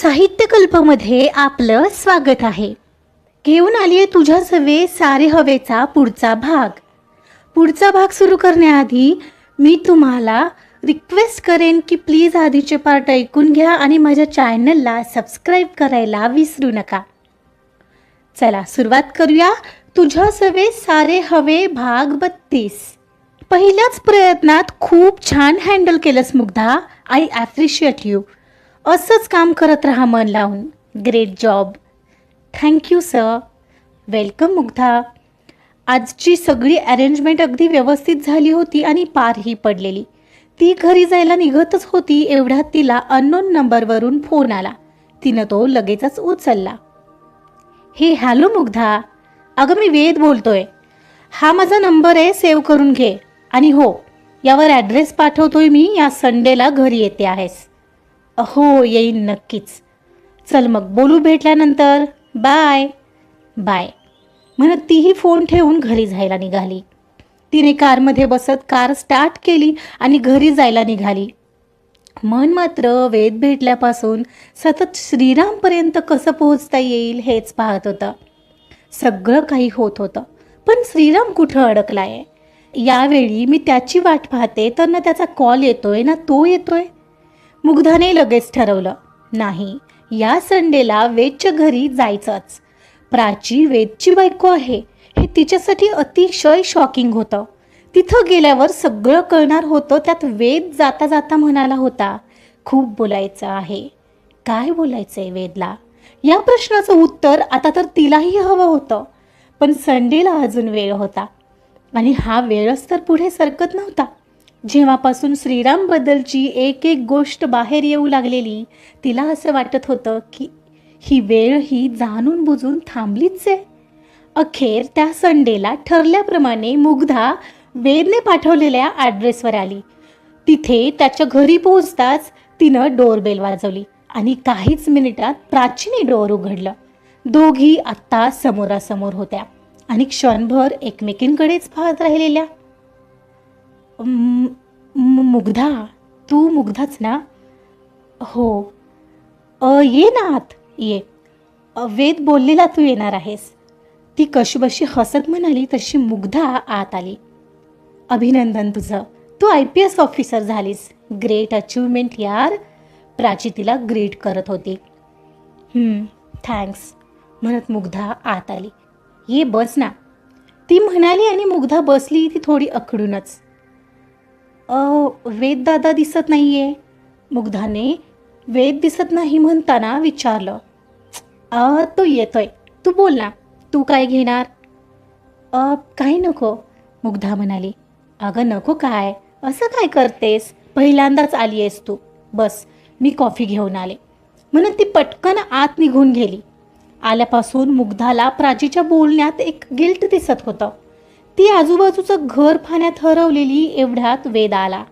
साहित्यकल्पमध्ये आपलं स्वागत आहे. घेऊन आली आहे तुझ्या सवे सारे हवेचा पुढचा भाग. पुढचा भाग सुरू करण्याआधी मी तुम्हाला रिक्वेस्ट करेन की प्लीज आधीचे पार्ट ऐकून घ्या आणि माझ्या चॅनलला सबस्क्राईब करायला विसरू नका. चला सुरुवात करूया. तुझ्या सवे सारे हवे भाग बत्तीस. पहिल्याच प्रयत्नात खूप छान हँडल केलंस मुग्धा. आय ॲप्रिशिएट यू असंच काम करत राहा मन लावून. Great job thank you sir welcome Mugdha. आजची सगळी अरेंजमेंट अगदी व्यवस्थित झाली होती आणि पारही पडलेली. ती घरी जायला निघतच होती एवढ्यात तिला अननोन नंबरवरून फोन आला. तिनं तो लगेचच उचलला. हे हॅलो मुग्धा. अगं मी वेद बोलतोय. हा माझा नंबर आहे सेव्ह करून घे. आणि हो यावर ॲड्रेस पाठवतोय मी या संडेला घरी येते आहेस. हो येईन नक्कीच. चल मग बोलू भेटल्यानंतर. बाय. बाय. म्हणत तीही फोन ठेवून घरी जायला निघाली. तिने कारमध्ये बसत कार स्टार्ट केली आणि घरी जायला निघाली. मन मात्र वेद भेटल्यापासून सतत श्रीरामपर्यंत कसं पोहोचता येईल हेच पाहत होतं. सगळं काही होत होतं पण श्रीराम कुठं अडकलाय? यावेळी मी त्याची वाट पाहते तर ना त्याचा कॉल येतोय ना तो येतोय? मुग्धाने लगेच ठरवलं नाही या संडेला वेदच्या घरी जायचंच. प्राची वेदची बायको आहे. हे तिच्यासाठी अतिशय शॉकिंग होतं. तिथं गेल्यावर सगळं कळणार होतं त्यात वेद जाता जाता म्हणाला होता खूप बोलायचं आहे. काय बोलायचं आहे वेदला? या प्रश्नाचं उत्तर आता तर तिलाही हवं होतं. पण संडेला अजून वेळ होता. आणि हा वेळच तर पुढे सरकत नव्हता. जेव्हापासून श्रीरामबद्दलची एक एक गोष्ट बाहेर येऊ लागलेली तिला असं वाटत होतं की ही वेळ ही जाणून बुजून थांबलीच आहे. अखेर त्या संडेला ठरल्याप्रमाणे मुग्धा वेदने पाठवलेल्या ॲड्रेसवर आली. तिथे त्याच्या घरी पोहोचताच तिनं डोरबेल वाजवली आणि काहीच मिनिटात प्राचीने डोर उघडलं. दोघी आत्ता समोरासमोर होत्या आणि क्षणभर एकमेकींकडेच पाहत राहिलेल्या. मुग्धा. तू मुग्धाच ना? हो. अ, ये ना आत. ये. वेद बोललेला तू येणार आहेस. ती कशीबशी हसत म्हणाली तशी मुग्धा आत आली. अभिनंदन तुझं. तू आय पी एस ऑफिसर झालीस. ग्रेट अचिव्हमेंट यार. प्राची तिला ग्रेट करत होती. थँक्स. म्हणत मुग्धा आत आली. ये बस ना. ती म्हणाली आणि मुग्धा बसली ती थोडी अकडूनच. अ वेद दादा दिसत नाहीये. मुग्धाने वेद दिसत नाही म्हणताना विचारलं अ तो येतोय. तू बोल ना. तू काय घेणार? अ काही नको मुग्धा म्हणाली. अगं नको काय? असं काय करतेस? पहिल्यांदाच आली आहेस तू. बस मी कॉफी घेऊन आले. म्हणून ती पटकन आत निघून गेली. आल्यापासून मुग्धाला प्राचीच्या बोलण्यात एक गिल्ट दिसत होतं. ती आजूबाजूचं घर पाण्यात हरवलेली एवढ्यात वेद आला.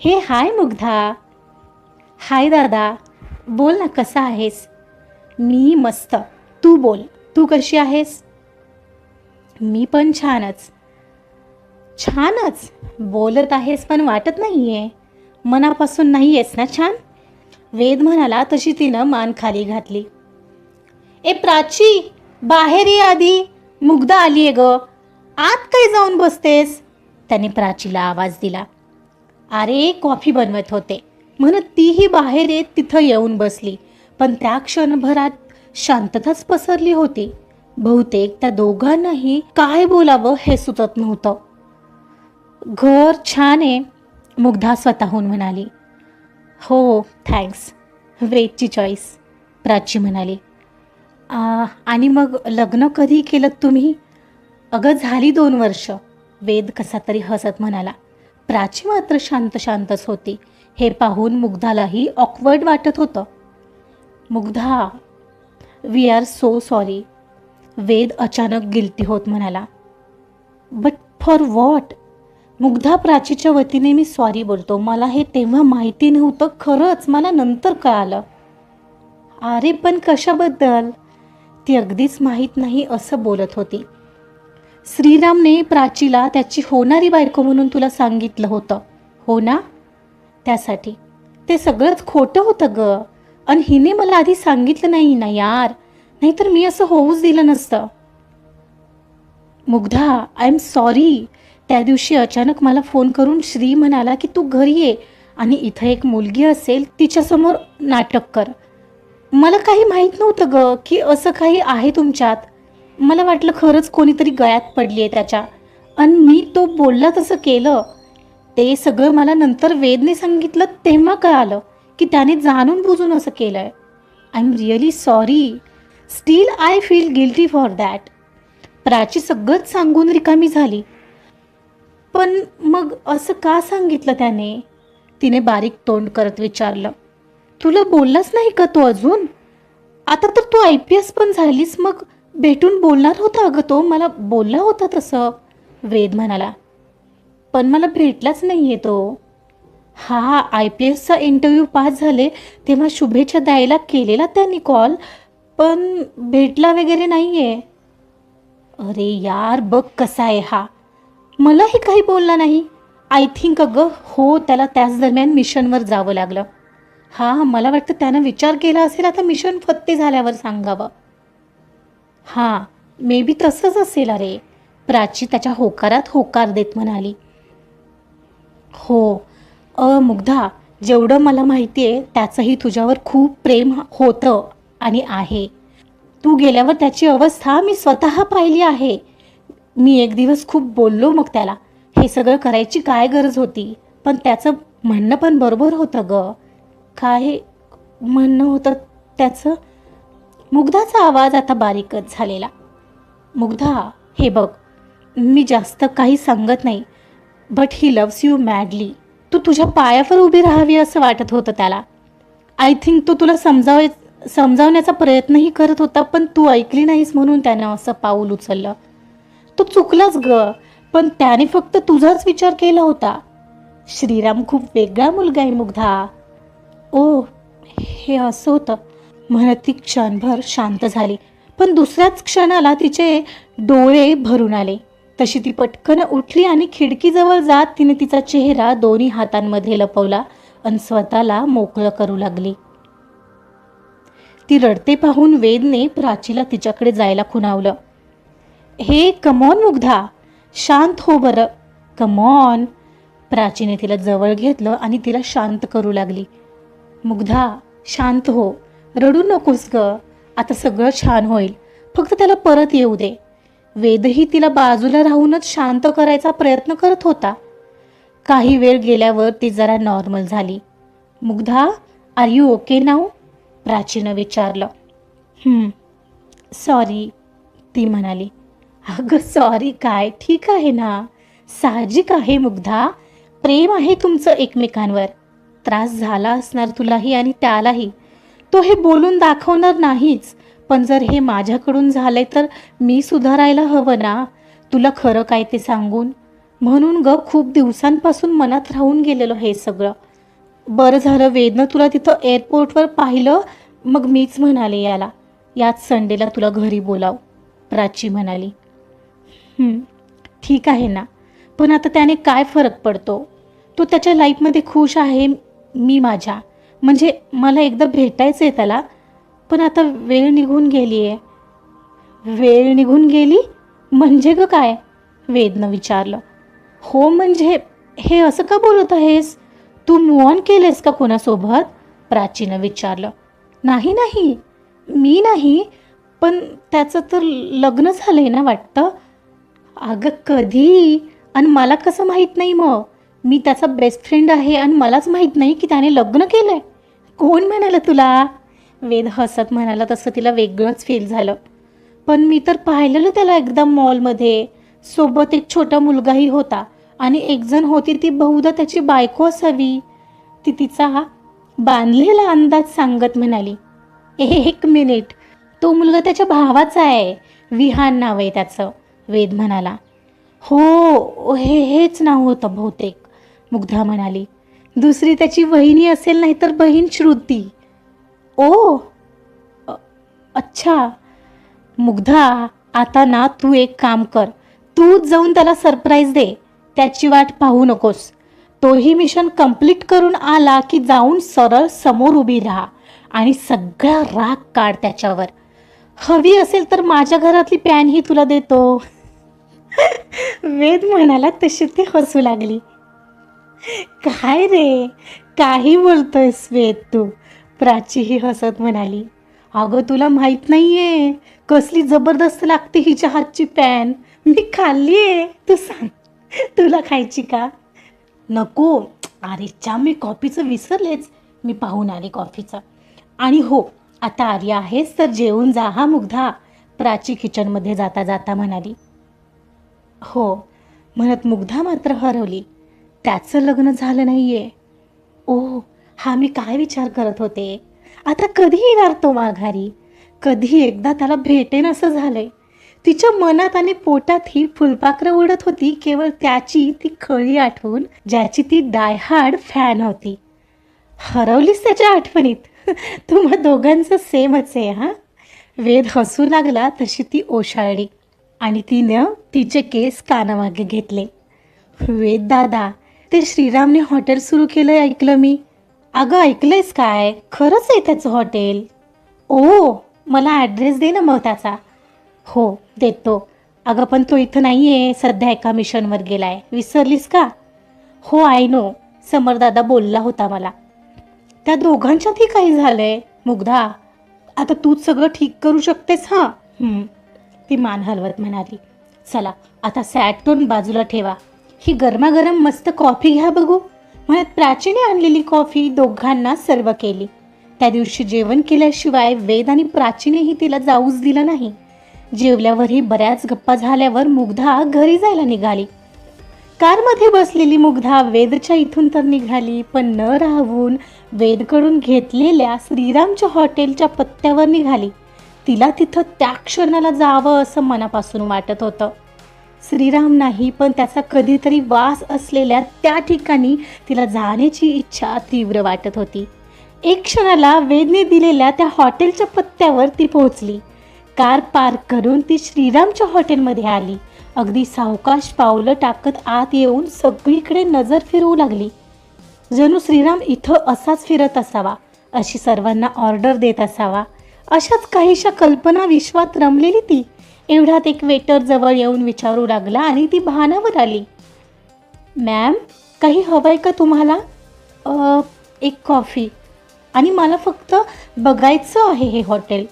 हे हाय मुग्धा. हाय दादा बोल ना कसा आहेस? मी मस्त. तू बोल. तू कशी आहेस? मी पण छानच. छानच? बोलत आहेस पण वाटत नाही आहे मनापासून नाही आहेस ना छान? वेद म्हणाला तशी तिनं मान खाली घातली. ए प्राची बाहेर ये आधी. मुग्धा आली आहे ग. आत काय जाऊन बसतेस? त्याने प्राचीला आवाज दिला. अरे कॉफी बनवत होते. म्हणत तीही बाहेर येत तिथं येऊन बसली. पण त्या क्षणभरात शांतताच पसरली होती. बहुतेक त्या दोघांनाही काय बोलावं हे सुचत नव्हतं. घर छान आहे मुग्धा स्वतःहून म्हणाली. हो थँक्स. वेदची चॉईस प्राची म्हणाली. आणि मग लग्न कधी केलं तुम्ही? अगं झाली दोन वर्ष. वेद कसा तरी हसत म्हणाला. प्राची मात्र शांत शांतच होती. हे पाहून मुग्धालाही ऑकवर्ड वाटत होतं. Mugdha we are so sorry Ved अचानक गिल्टी होत म्हणाला. बट फॉर वॉट मुग्धा प्राचीच्या वतीने मी सॉरी बोलतो. मला हे तेव्हा माहिती नव्हतं. खरंच मला नंतर कळालं. अरे पण कशाबद्दल? ती अगदीच माहीत नाही असं बोलत होती. श्रीरामने प्राचीला त्याची होणारी बायको म्हणून तुला सांगितलं होतं. हो ना? त्यासाठी. ते सगळंच खोटं होतं ग. आणि हिने मला आधी सांगितलं नाही ना यार. नाहीतर मी असं होऊच दिलं नसतं. मुग्धा आय एम सॉरी त्या दिवशी अचानक मला फोन करून श्री म्हणाला की तू घरी ये आणि इथं एक मुलगी असेल तिच्यासमोर नाटक कर. मला काही माहीत नव्हतं ग की असं काही आहे तुमच्यात. मला वाटलं खरंच कोणीतरी गळ्यात पडली आहे त्याच्या. आणि मी तो बोलला तसं केलं. ते सगळं मला नंतर वेदने सांगितलं तेव्हा कळालं की त्याने जाणून बुजून असं केलं आहे I am really sorry still I feel guilty for that Prachi सगळंच सांगून रिकामी झाली. पण मग असं का सांगितलं त्याने? तिने बारीक तोंड करत विचारलं. तुला बोललाच नाही का तो अजून? आता तर तू आय पी एस पण झालीस मग भेटून बोलणार होता अगं तो. मला बोलला होता तसं. वेद म्हणाला पण मला भेटलाच नाही आहे तो. हा आय पी एसचा इंटरव्ह्यू पास झाले. तेव्हा शुभेच्छा द्यायला केलेला त्यांनी कॉल पण भेटला वगैरे नाही आहे अरे यार बघ कसा आहे हा. मलाही काही बोलला नाही. आय थिंक अगं हो त्याला त्याच दरम्यान मिशनवर जावं लागलं. हां मला वाटतं त्यानं विचार केला असेल. आता मिशन फत्ते झाल्यावर सांगावं. हां मे बी तसंच असेल अरे. प्राची त्याच्या होकारात होकार देत म्हणाली. हो अ मुग्धा जेवढं मला माहिती आहे त्याचंही तुझ्यावर खूप प्रेम होतं आणि आहे. तू गेल्यावर त्याची अवस्था मी स्वतः पाहिली आहे. मी एक दिवस खूप बोललो मग त्याला. हे सगळं करायची काय गरज होती? पण त्याचं म्हणणं पण बरोबर होतं ग. काय म्हणणं होतं त्याचं? मुग्धाचा आवाज आता बारीकच झालेला. मुग्धा हे बघ मी जास्त काही सांगत नाही but he loves you madly तू तुझ्या पायावर उभी राहावी असं वाटत होतं त्याला. आय थिंक तो तुला समजाव समजावण्याचा प्रयत्नही करत होता पण तू ऐकली नाहीस म्हणून त्यानं असं पाऊल उचललं. तो चुकलाच ग पण त्याने फक्त तुझाच विचार केला होता. श्रीराम खूप वेगळा मुलगा आहे मुग्धा. ओ हे असं होतं. म्हणत ती क्षणभर शांत झाली. पण दुसऱ्याच क्षणाला तिचे डोळे भरून आले. तशी ती पटकन उठली आणि खिडकीजवळ जात तिने तिचा चेहरा दोन्ही हातांमध्ये लपवला आणि स्वतःला मोकळं करू लागली. ती रडते पाहून वेदने प्राचीला तिच्याकडे जायला खुणावलं. हे कमॉन मुग्धा. शांत हो बरं. कमॉन प्राचीने तिला जवळ घेतलं आणि तिला शांत करू लागली. मुग्धा शांत हो. रडू नकोस ग. आता सगळं छान होईल. फक्त त्याला परत येऊ दे. वेदही तिला बाजूला राहूनच शांत करायचा प्रयत्न करत होता. काही वेळ गेल्यावर ती जरा नॉर्मल झाली. मुग्धा आर यू ओके नाव प्राचीनं विचारलं. सॉरी ती म्हणाली. अगं सॉरी काय? ठीक आहे ना? साहजिक आहे मुग्धा. प्रेम आहे तुमचं एकमेकांवर. त्रास झाला असणार तुलाही आणि त्यालाही. तो हे बोलून दाखवणार नाहीच. पण जर हे माझ्याकडून झालंय तर मी सुधारायला हवं ना? तुला खरं काय ते सांगून? म्हणून ग खूप दिवसांपासून मनात राहून गेलेलं हे सगळं. बरं झालं वेदनं तुला तिथं एअरपोर्टवर पाहिलं मग मीच म्हणाले याला. याच संडेला तुला घरी बोलाव प्राची म्हणाली. ठीक आहे ना. पण आता त्याने काय फरक पडतो? तो त्याच्या लाईफमध्ये खुश आहे मी माझ्या. म्हणजे मला एकदा भेटायचं आहे त्याला पण आता वेळ निघून गेली आहे वेळ निघून गेली? म्हणजे ग काय? वेदनं विचारलं. हो म्हणजे हे असं का बोलत आहेस? तू मूव ऑन केलेस का कोणासोबत? प्राचीनं विचारलं. नाही नाही. मी नाही पण त्याचं तर लग्न झालं आहे ना वाटतं. अगं कधी? आणि मला कसं माहीत नाही मग? मी त्याचा बेस्ट फ्रेंड आहे आणि मलाच माहीत नाही की त्याने लग्न केलं आहे कोण म्हणालं तुला? वेद हसत म्हणाला तसं तिला वेगळंच फील झालं. पण मी तर पाहिलेलं त्याला एकदा मॉलमध्ये सोबत एक छोटा मुलगाही होता आणि एकजण होती ती बहुधा त्याची बायको असावी. ती तिचा बांधलेला अंदाज सांगत म्हणाली एक मिनिट तो मुलगा त्याच्या भावाचा आहे. विहान नाव आहे त्याचं वेद म्हणाला. हो हे हेच नाव होतं बहुतेक मुग्धा म्हणाली. दुसरी त्याची वहिनी असेल नाही तर बहीण श्रुती. ओ अच्छा. मुग्धा आता ना तू एक काम कर. तूच जाऊन त्याला सरप्राईज दे. त्याची वाट पाहू नकोस. तोही मिशन कंप्लीट करून आला की जाऊन सरळ समोर उभी राहा आणि सगळा राग काढ त्याच्यावर. हवी असेल तर माझ्या घरातली पॅनही तुला देतो. वेद म्हणाला तशी ती हसू लागली. काय रे? काही बोलतोयस श्वेत तू. प्राचीही हसत म्हणाली अगं तुला माहीत नाहीये कसली जबरदस्त लागते हिच्या हातची पॅन. मी खाल्ली आहे तू सांग तुला खायची का? नको. अरे चा मी कॉफीचं विसरलेच. मी पाहून आले कॉफीचं. आणि हो आता आर्या आहेस तर जेवून जा हा मुग्धा प्राची किचनमध्ये जाता जाता म्हणाली. हो म्हणत मुग्धा मात्र हरवली. त्याचं लग्न झालं नाही आहे ओ हा मी काय विचार करत होते? आता कधी येणार तो माघारी? कधी एकदा त्याला भेटेन असं झालंय. तिच्या मनात आणि पोटात ही फुलपाखरं उडत होती केवळ त्याची ती खळी आठवून ज्याची ती डायहार्ड फॅन होती. हरवलीस त्याच्या आठवणीत? तुम्हा दोघांचं सेमच आहे हां? वेद हसू लागला तशी ती ओशाळली. आणि तिनं तिचे केस कानामागे घेतले. वेद दादा ते श्रीरामने हॉटेल सुरू केलंय ऐकलं मी. अगं ऐकलंयस काय? खरंच आहे त्याचं हॉटेल. ओ मला ॲड्रेस दे ना मग त्याचा. हो देतो. अगं पण तो इथं नाही आहे सध्या एका मिशनवर गेलाय. विसरलीस का? हो आय नो समरदादा बोलला होता मला. त्या दोघांच्यातही काही झालंय मुग्धा. आता तूच सगळं ठीक करू शकतेस हां? ती मान हलवत म्हणाली. चला आता सॅटटोन बाजूला ठेवा. ही गरमागरम मस्त कॉफी घ्या बघू. म्हणत प्राचीने आणलेली कॉफी दोघांना सर्व केली. त्या दिवशी जेवण केल्याशिवाय वेद आणि प्राचीनेही तिला जाऊच दिलं नाही. जेवल्यावरही बऱ्याच गप्पा झाल्यावर मुग्धा घरी जायला निघाली. कारमध्ये बसलेली मुग्धा वेदच्या इथून तर निघाली पण न राहून वेदकडून घेतलेल्या श्रीरामच्या हॉटेलच्या पत्त्यावर निघाली. तिला तिथं त्या क्षणाला जावं असं मनापासून वाटत होतं. श्रीराम नाही पण त्याचा कधीतरी वास असलेल्या त्या ठिकाणी तिला जाण्याची इच्छा तीव्र वाटत होती. एक क्षणाला वेदने दिलेल्या त्या हॉटेलच्या पत्त्यावर ती पोहोचली. कार पार्क करून ती श्रीरामच्या हॉटेलमध्ये आली. अगदी सावकाश पावलं टाकत आत येऊन सगळीकडे नजर फिरवू लागली. जणू श्रीराम इथं असाच फिरत असावा अशी सर्वांना ऑर्डर देत असावा अशाच काहीशा कल्पना विश्वात रमलेली ती. एवढ्यात एक वेटर जवळ येऊन विचारू लागला आणि ती भानावर आली. मॅम काही हवं आहे का तुम्हाला? "अ, एक कॉफी. आणि मला फक्त बघायचं आहे हे हॉटेल.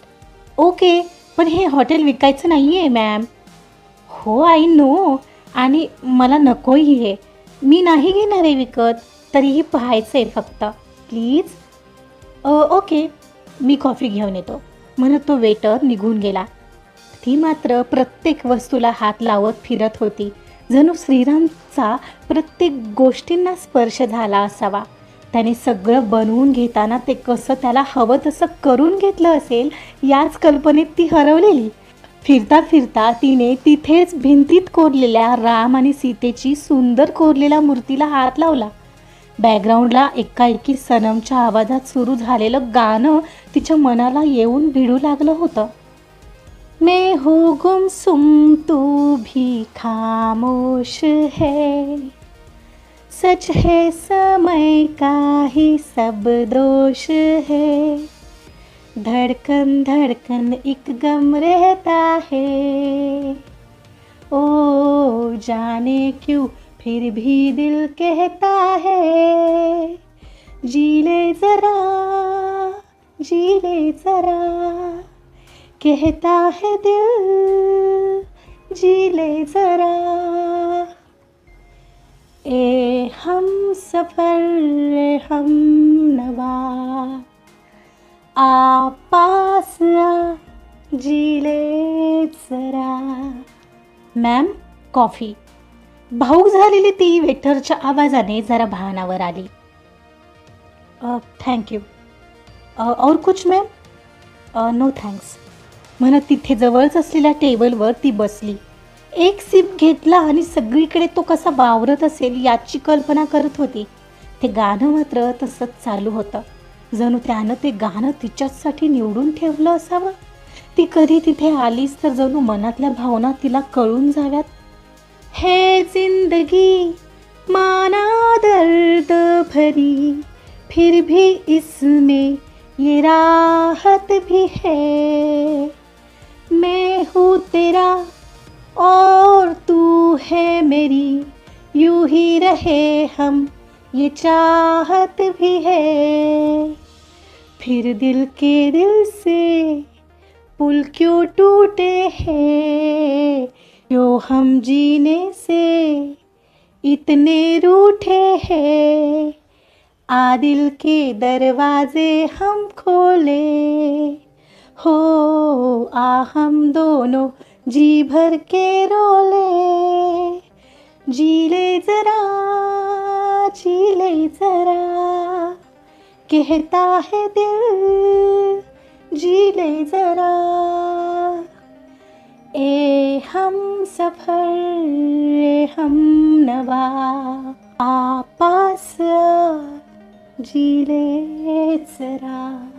ओके पण हे हॉटेल विकायचं नाही आहे मॅम. हो आय नो. आणि मला नकोही हे. मी नाही घेणार आहे विकत. तरीही पाहायचं आहे फक्त. प्लीज. Uh, okay. मी कॉफी घेऊन येतो. म्हणत तो वेटर निघून गेला. ती मात्र प्रत्येक वस्तूला हात लावत फिरत होती. जणू श्रीरामचा प्रत्येक गोष्टींना स्पर्श झाला असावा. त्याने सगळं बनवून घेताना ते कसं त्याला हवं तसं करून घेतलं असेल याच कल्पनेत ती हरवलेली. फिरता फिरता तिने तिथेच भिंतीत कोरलेल्या राम आणि सीतेची सुंदर कोरलेल्या मूर्तीला हात लावला. बॅकग्राऊंडला एकाएकी सनमच्या आवाजात सुरू झालेलं गाणं तिच्या मनाला येऊन भिडू लागलं होतं. मैं हूँ गुमसुम तू भी खामोश है। सच है, समय का ही सब दोष है। धड़कन धड़कन एक गम रहता है। ओ, जाने क्यों फिर भी दिल कहता है? जी ले जरा, जी ले जरा। कहता है दिल जी ले जरा। ए हम सफर ए हम नवा। आ पास जी ले जरा। मॅम कॉफी भाऊक झालेली ती वेटरच्या आवाजाने जरा भानावर आली. थँक्यू और कुछ मॅम नो थँक्स म्हणत तिथे जवळच असलेल्या टेबलवर ती बसली. एक सिप घेतला आणि सगळीकडे तो कसा वावरत असेल याची कल्पना करत होती. ते गाणं मात्र तसंच चालू होतं. जणू त्यानं ते गाणं तिच्यासाठी निवडून ठेवलं असावं? ती कधी तिथे आलीस तर जणू मनातल्या भावना तिला कळून जाव्यात. है जिंदगी माना दर्द भरी फिर भी इसमें ये राहत भी है. मैं हूँ तेरा और तू है मेरी। यूँ ही रहे हम, ये चाहत भी है। फिर दिल के दिल से पुल क्यों टूटे हैं? क्यों हम जीने से इतने रूठे हैं। आ दिल के दरवाजे हम खोले। हो आ हम दोनों जी भर के रोले। जीले जरा जीले जरा। कहता है दिल जीले जरा। ए हम सफर ए हम नवा। आ पास आ, जरा।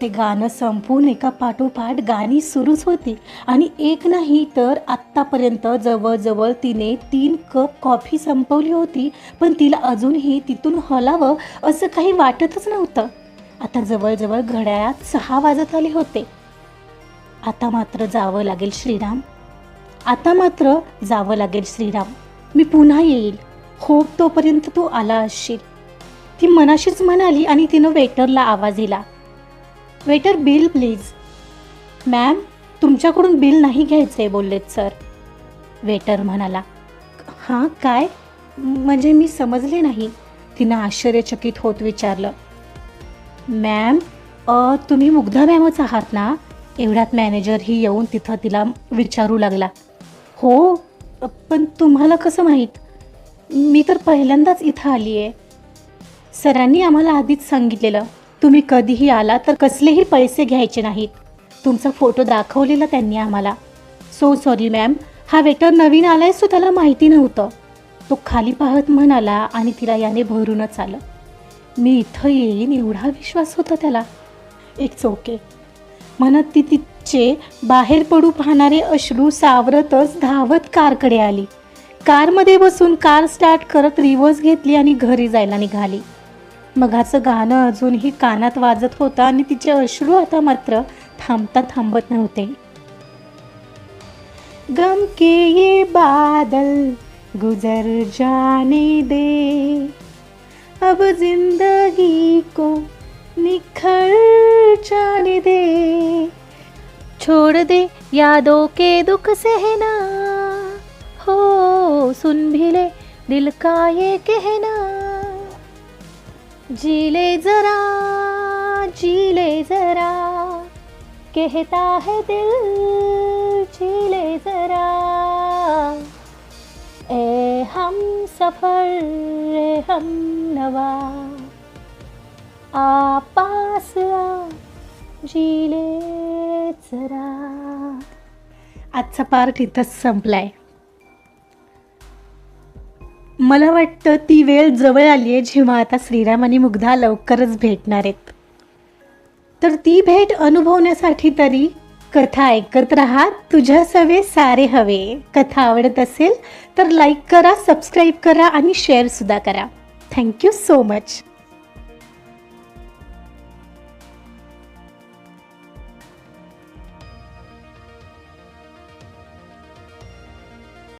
ते गाणं संपून एका पाठोपाठ गाणी सुरूच होती. आणि एक नाही तर आत्तापर्यंत जवळजवळ तिने तीन कप कॉफी संपवली होती पण तिला अजूनही तिथून हलावं असं काही वाटतच नव्हतं. आता जवळजवळ घड्याळात सहा वाजत आले होते. आता मात्र जावं लागेल श्रीराम. आता मात्र जावं लागेल श्रीराम. मी पुन्हा येईल. होप तोपर्यंत तू आला असशील. ती मनाशीच म्हणाली आणि तिनं वेटरला आवाज दिला. Waiter bill please. मॅम तुमच्याकडून बिल नाही घ्यायचं आहे बोललेत सर. वेटर म्हणाला हां काय? म्हणजे मी समजले नाही. तिनं आश्चर्यचकित होत विचारलं मॅम तुम्ही मुग्धा मॅमच आहात ना? एवढ्यात मॅनेजरही येऊन तिथं तिला विचारू लागला. हो पण तुम्हाला कसं माहीत? मी तर पहिल्यांदाच इथं आली आहे सरांनी आम्हाला आधीच सांगितलेलं तुम्ही कधीही आला तर कसलेही पैसे घ्यायचे नाहीत. तुमचा फोटो दाखवलेला त्यांनी आम्हाला. सो सॉरी मॅम हा वेटर नवीन आलाय सो त्याला माहिती नव्हतं. तो खाली पाहत म्हणाला आणि तिला याने भरूनच आलं. मी इथं येईन एवढा विश्वास होता त्याला. इट्स ओके म्हणत ती तिचे बाहेर पडू पाहणारे अश्रू सावरतच धावत कारकडे आली. कारमध्ये बसून कार स्टार्ट करत रिव्हर्स घेतली आणि घरी जायला निघाली. मघाचं गाणं अजूनही कानात वाजत होतं आणि तिचे अश्रू आता मात्र थांबता थांबत नव्हते. गम के ये बादल गुजर जाने दे. अब जिंदगी को निखर जाने दे. छोड़ दे यादों के दुख सहना. हो सुन भी ले दिल का ये कहना. जी जरा जी जरा कहता है दिल जी जरा। ए हम सफर ए हम नवा। आप पास आ जरा। आजचा पार्ट इथंच संपलाय. मला वाटतं ती वेळ जवळ आली आहे जेव्हा आता श्रीराम आणि मुग्धा लवकरच भेटणार आहेत. तर ती भेट अनुभवण्यासाठी तरी कथा ऐकत राहा तुझ्या सवे सारे हवे. कथा आवडत असेल तर लाईक करा सबस्क्राईब करा आणि शेअरसुद्धा करा. Thank you so much